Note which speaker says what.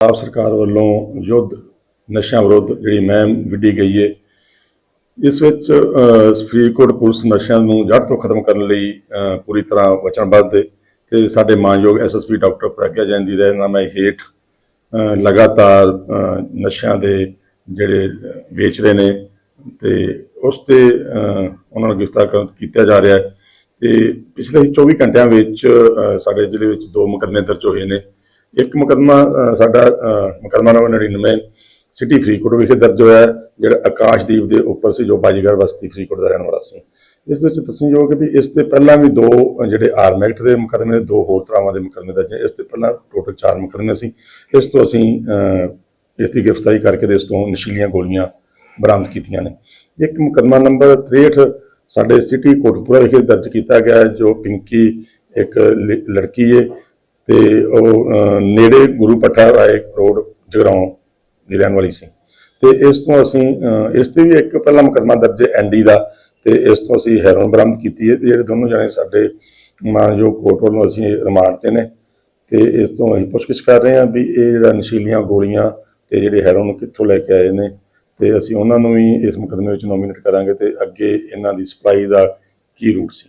Speaker 1: ਪੰਜਾਬ ਸਰਕਾਰ ਵੱਲੋਂ ਯੁੱਧ, ਨਸ਼ਿਆਂ ਵਿਰੁੱਧ ਜਿਹੜੀ ਮਹਿਮ ਵਿੱਢੀ ਗਈ ਹੈ ਇਸ ਵਿੱਚ ਫਰੀਦਕੋਟ ਪੁਲਿਸ ਨਸ਼ਿਆਂ ਨੂੰ ਜੜ੍ਹ ਤੋਂ ਖਤਮ ਕਰਨ ਲਈ ਪੂਰੀ ਤਰ੍ਹਾਂ ਵਚਨਬੱਧ ਹੈ ਤੇ ਸਾਡੇ ਮਾਨਯੋਗ ਐਸਐਸਪੀ ਡਾਕਟਰ ਪ੍ਰਗਿਆ ਜੈਨ ਦੀ ਰਹਿਨੁਮਾਈ ਹੇਠ ਲਗਾਤਾਰ ਨਸ਼ਿਆਂ ਦੇ ਜਿਹੜੇ ਵੇਚ ਰਹੇ ਨੇ ਤੇ ਉਸ ਤੇ ਉਹਨਾਂ ਨੂੰ ਗ੍ਰਿਫਤਾਰ ਕੀਤਾ ਜਾ ਰਿਹਾ ਹੈ। ਤੇ ਪਿਛਲੇ 24 ਘੰਟਿਆਂ ਵਿੱਚ ਸਾਡੇ ਜ਼ਿਲ੍ਹੇ ਵਿੱਚ ਦੋ ਮੁਕੱਦਮੇ ਦਰਜ ਹੋਏ ਨੇ। ਇੱਕ ਮੁਕੱਦਮਾ ਸਾਡਾ ਅਹ, ਮੁਕੱਦਮਾ ਨੰਬਰ 99 ਸਿਟੀ ਫਰੀਦਕੋਟ ਵਿਖੇ ਦਰਜ ਹੋਇਆ ਜਿਹੜਾ ਆਕਾਸ਼ਦੀਪ ਦੇ ਉੱਪਰ ਸੀ ਜੋ ਬਾਜੀਗਰ ਬਸਤੀ ਫਰੀਦਕੋਟ ਦਾ ਰਹਿਣ ਵਾਲਾ ਸੀ। ਇਸ ਵਿੱਚ ਦੱਸਣਯੋਗ ਵੀ ਇਸ ਤੇ ਪਹਿਲਾਂ ਵੀ ਦੋ ਜਿਹੜੇ ਆਰਮ ਐਕਟ ਦੇ ਮੁਕੱਦਮੇ ਨੇ ਦੋ ਹੋਰ ਤਰ੍ਹਾਂ ਦੇ ਮੁਕੱਦਮੇ ਦਰਜ ਹੈ ਇਸ ਤੇ ਪਹਿਲਾਂ ਟੋਟਲ ਚਾਰ ਮੁਕੱਦਮੇ ਸੀ। ਇਸ ਤੋਂ ਅਸੀਂ ਇਸ ਦੀ ਗ੍ਰਿਫਤਾਰੀ ਕਰਕੇ ਤੇ ਇਸ ਤੋਂ ਨਸ਼ੀਲੀਆਂ ਗੋਲੀਆਂ ਬਰਾਮਦ ਕੀਤੀਆਂ ਨੇ। ਇੱਕ ਮੁਕੱਦਮਾ ਨੰਬਰ 63 ਸਾਡੇ ਸਿਟੀ ਕੋਟਪੁਰਾ ਵਿਖੇ ਦਰਜ ਕੀਤਾ ਗਿਆ ਜੋ ਪਿੰਕੀ ਇੱਕ ਲੜਕੀ ਹੈ ਤੇ ਉਹ ਨੇੜੇ ਗੁਰੂ ਪੱਠਾ ਰਾਏ ਰੋਡ ਜਗਰਾਉਂ ਦੀ ਰਹਿਣ ਵਾਲੀ ਸੀ। ਤੇ ਇਸ ਤੋਂ ਅਸੀਂ ਇਸ ਤੇ ਵੀ ਇੱਕ ਪਹਿਲਾ ਮੁਕੱਦਮਾ ਦਰਜ ਹੈ ਐਨਡੀ ਦਾ ਤੇ ਇਸ ਤੋਂ ਅਸੀਂ ਹੈਰੋਨ ਬਰਾਮਦ ਕੀਤੀ ਹੈ ਤੇ ਜਿਹੜੇ ਦੋਨੋਂ ਜਣੇ ਸਾਡੇ ਮਾਨਯੋਗ ਕੋਰਟ ਵੱਲੋਂ ਅਸੀਂ ਰਿਮਾਂਡ ਤੇ ਨੇ ਤੇ ਇਸ ਤੋਂ ਅਸੀਂ ਪੁੱਛਗਿੱਛ ਕਰ ਰਹੇ ਹਾਂ ਵੀ ਇਹ ਜਿਹੜਾ ਨਸ਼ੀਲੀਆਂ ਗੋਲੀਆਂ ਤੇ ਜਿਹੜੇ ਹੈਰੋਨ ਕਿੱਥੋਂ ਲੈ ਕੇ ਆਏ ਨੇ ਤੇ ਅਸੀਂ ਉਹਨਾਂ ਨੂੰ ਵੀ ਇਸ ਮੁਕੱਦਮੇ ਵਿੱਚ ਨੋਮੀਨੇਟ ਕਰਾਂਗੇ ਤੇ ਅੱਗੇ ਇਹਨਾਂ ਦੀ ਸਪਲਾਈ ਦਾ ਕੀ ਰੂਟ ਸੀ।